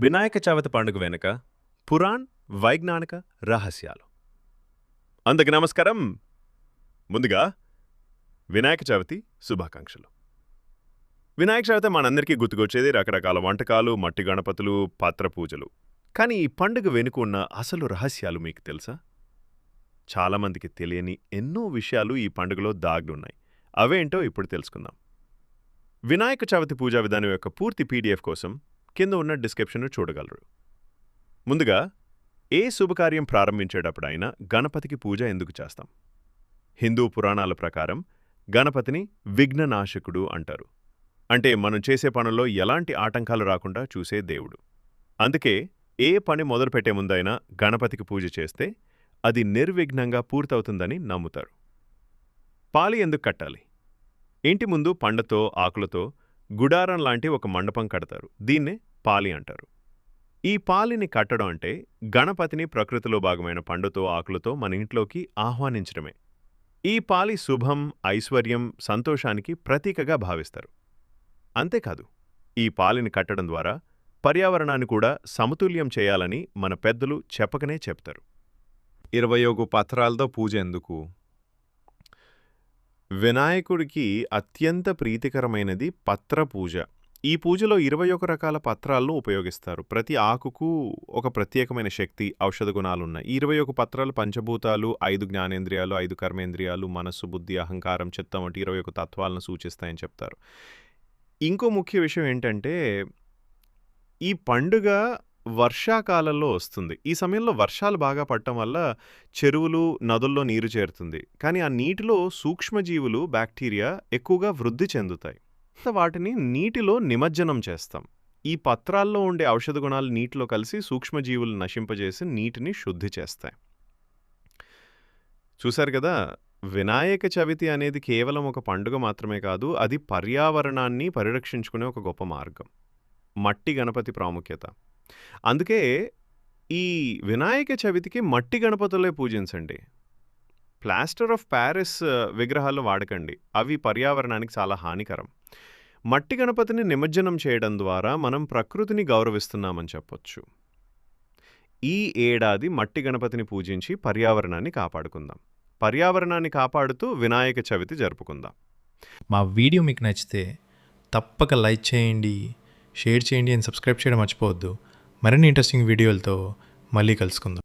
వినాయక చవితి పండుగ వెనుక పురాణ్ వైజ్ఞానిక రహస్యాలు. అందరికి నమస్కారం. ముందుగా వినాయక చవితి శుభాకాంక్షలు. వినాయక చవితి మనందరికీ గుర్తుకొచ్చేది రకరకాల వంటకాలు మట్టి గణపతులు పాత్ర పూజలు. కానీ ఈ పండుగ వెనుక ఉన్న అసలు రహస్యాలు మీకు తెలుసా? చాలామందికి తెలియని ఎన్నో విషయాలు ఈ పండుగలో దాగులున్నాయి. అవేంటో ఇప్పుడు తెలుసుకుందాం. వినాయక చవితి పూజా విధానం యొక్క పూర్తి పీడిఎఫ్ కోసం కింద ఉన్న డిస్క్రిప్షన్ను చూడగలరు. ముందుగా ఏ శుభకార్యం ప్రారంభించేటప్పుడైనా గణపతికి పూజ ఎందుకు చేస్తాం? హిందూ పురాణాల ప్రకారం గణపతిని విఘ్ననాశకుడు అంటారు. అంటే మనం చేసే పనుల్లో ఎలాంటి ఆటంకాలు రాకుండా చూసే దేవుడు. అందుకే ఏ పని మొదలుపెట్టే ముందైనా గణపతికి పూజ చేస్తే అది నిర్విఘ్నంగా పూర్తవుతుందని నమ్ముతారు. పాలి ఎందుకు కట్టాలి? ఇంటి ముందు పండతో ఆకులతో గుడారం లాంటి ఒక మండపం కడతారు. దీన్నే పాలి అంటారు. ఈ పాలిని కట్టడం అంటే గణపతిని ప్రకృతిలో భాగమైన పండుతో ఆకులతో మన ఇంట్లోకి ఆహ్వానించడమే. ఈ పాలి శుభం ఐశ్వర్యం సంతోషానికి ప్రతీకగా భావిస్తారు. అంతేకాదు ఈ పాలిని కట్టడం ద్వారా పర్యావరణాన్ని కూడా సమతుల్యం చేయాలని మన పెద్దలు చెప్పకనే చెప్తారు. ఇరవై ఒక పత్రాలతో పూజ ఎందుకు? వినాయకుడికి అత్యంత ప్రీతికరమైనది పత్ర పూజ. ఈ పూజలో ఇరవై ఒక రకాల పత్రాలను ఉపయోగిస్తారు. ప్రతి ఆకుకు ఒక ప్రత్యేకమైన శక్తి ఔషధ గుణాలున్నాయి ఇరవై ఒక పత్రాలు పంచభూతాలు ఐదు జ్ఞానేంద్రియాలు ఐదు కర్మేంద్రియాలు మనస్సు బుద్ధి అహంకారం చిత్తం వంటి ఇరవై ఒక తత్వాలను సూచిస్తాయని చెప్తారు. ఇంకో ముఖ్య విషయం ఏంటంటే ఈ పండుగ వర్షాకాలంలో వస్తుంది. ఈ సమయంలో వర్షాలు బాగా పడటం వల్ల చెరువులు నదుల్లో నీరు చేరుతుంది. కానీ ఆ నీటిలో సూక్ష్మజీవులు బ్యాక్టీరియా ఎక్కువగా వృద్ధి చెందుతాయి. వాటిని నీటిలో నిమజ్జనం చేస్తాం. ఈ పత్రాల్లో ఉండే ఔషధ గుణాలు నీటిలో కలిసి సూక్ష్మజీవులు నశింపజేసి నీటిని శుద్ధి చేస్తాయి. చూశారు కదా వినాయక చవితి అనేది కేవలం ఒక పండుగ మాత్రమే కాదు అది పర్యావరణాన్ని పరిరక్షించుకునే ఒక గొప్ప మార్గం. మట్టి గణపతి ప్రాముఖ్యత. అందుకే ఈ వినాయక చవితికి మట్టి గణపతులే పూజించండి. ప్లాస్టర్ ఆఫ్ ప్యారిస్ విగ్రహాలు వాడకండి. అవి పర్యావరణానికి చాలా హానికరం. మట్టి గణపతిని నిమజ్జనం చేయడం ద్వారా మనం ప్రకృతిని గౌరవిస్తున్నామని చెప్పొచ్చు. ఈ ఏడాది మట్టి గణపతిని పూజించి పర్యావరణాన్ని కాపాడుకుందాం. పర్యావరణాన్ని కాపాడుతూ వినాయక చవితి జరుపుకుందాం. మా వీడియో మీకు నచ్చితే తప్పక లైక్ చేయండి షేర్ చేయండి అండ్ సబ్స్క్రైబ్ చేయడం మర్చిపోవద్దు. మరిన్ని ఇంట్రెస్టింగ్ వీడియోలతో మళ్ళీ కలుసుకుందాం.